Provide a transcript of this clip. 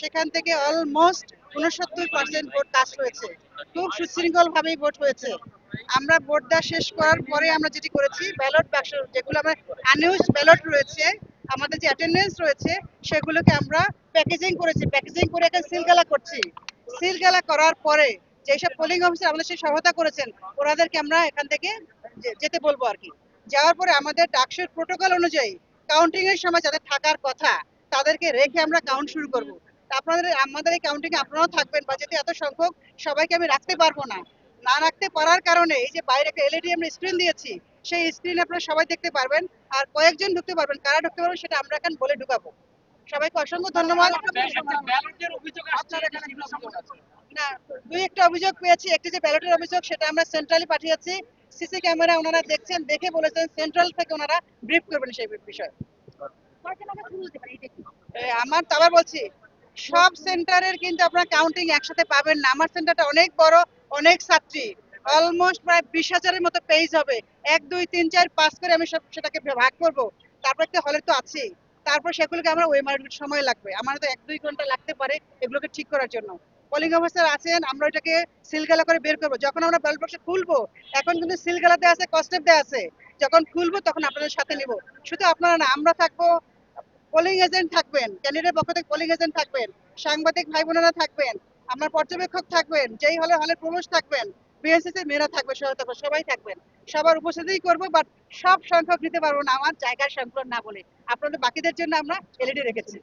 সেখান থেকে অলমোস্ট উনসত্তর পার্সেন্ট ভোট কাস্ট হয়েছে। খুব সুশৃঙ্খল ভাবেই ভোট হয়েছে। আমরা ভোট দেওয়া শেষ করার পরে আমরা যেটি করেছি ব্যালট বাক্স যেগুলো আমরা আনইউজ ব্যালট রয়েছে, আমাদের যে অ্যাটেন্ডেন্স রয়েছে, সেগুলোকে আমরা প্যাকেজিং করেছি। প্যাকেজিং করে এখন সিলগালা করছি। সিলগালা করার পরে যেসব পোলিং অফিসার আমাদের সাথে সহায়তা করেছেন, ওনাদেরকে আমরা এখান থেকে যেতে বলব আর কি। যাওয়ার পরে আমাদের ডাকসুর প্রোটোকল অনুযায়ী কাউন্টিং এর সময় যাদের থাকার কথা, তাদেরকে রেখে আমরা কাউন্ট শুরু করব। আপনাদের আমাদের এই কাউন্টিং আপনারাও থাকবেন বা যেহেতু এত সংখ্যক সবাইকে আমি রাখতে পারব না। না রাখতে পারার কারণে এই যে বাইরে একটা এলইডি আমরা স্ক্রিন দিয়েছি সেই স্ক্রিনে আপনারা সবাই দেখতে পারবেন আর কয়েকজন ঢুকতে পারবেন। কারা ঢুকতে পারবেন সেটা আমরা এখন বলে ঢুকাবো। সবাইকে অসংখ্য ধন্যবাদ? না দুই একটা অভিযোগ পেয়েছি একটি যে ব্যালটের অভিযোগ সেটা আমরা সেন্ট্রালি পাঠিয়েছি। সিসি ক্যামেরা ওনারা দেখছেন দেখে বলেছেন সেন্ট্রাল থেকে ওনারা ব্রিফ করবেন সেই বিষয়ে। এ, আমার তো আবার বলছি সব সেন্টারের কিন্তু আপনার কাউন্টিং একসাথে পাবেন না। আমার সেন্টারটা অনেক বড়, অনেক ছাত্রী অলমোস্ট প্রায় বিশ হাজারের মতো পেজ হবে। এক, দুই, তিন, চার, পাঁচ করে আমি সব সেটাকে ভাগ করব। তারপর একটা হলে তো আছেই। তারপর সেগুলোকে আমরা ওই মার্কেট সময় লাগবে। আমার তো এক, দুই ঘণ্টা লাগতে পারে এগুলোকে ঠিক করার জন্য। পোলিং অফিসার আছেন, আমরা ওইটাকে সিলগালা করে বের করব। যখন আমরা ব্যালট বক্সে খুলবো, এখন কিন্তু সিলগালাতে আছে কস্টেপ দেওয়া আছে। যখন খুলবো, তখন আপনাদের সাথে নিব। শুধু আপনারা না, আমরা থাকব পোলিং এজেন্ট থাকবেন ক্যান্ডিডেট পক্ষ থেকে পোলিং এজেন্ট থাকবেন সাংবাদিক ভাই বোনেরা থাকবেন আপনার পর্যবেক্ষক থাকবেন যেই হলে হলে প্রবেশ থাকবেন বিএসএস এর মেয়েরা থাকবে সহায়তা করবে, সবাই থাকবেন। সবার উপস্থিতিই করব বাট সব সংখ্যক দিতে পারব না আমার জায়গার সংকলন না বলে। আপনাদের বাকিদের জন্য আমরা এলইডি রেখেছি।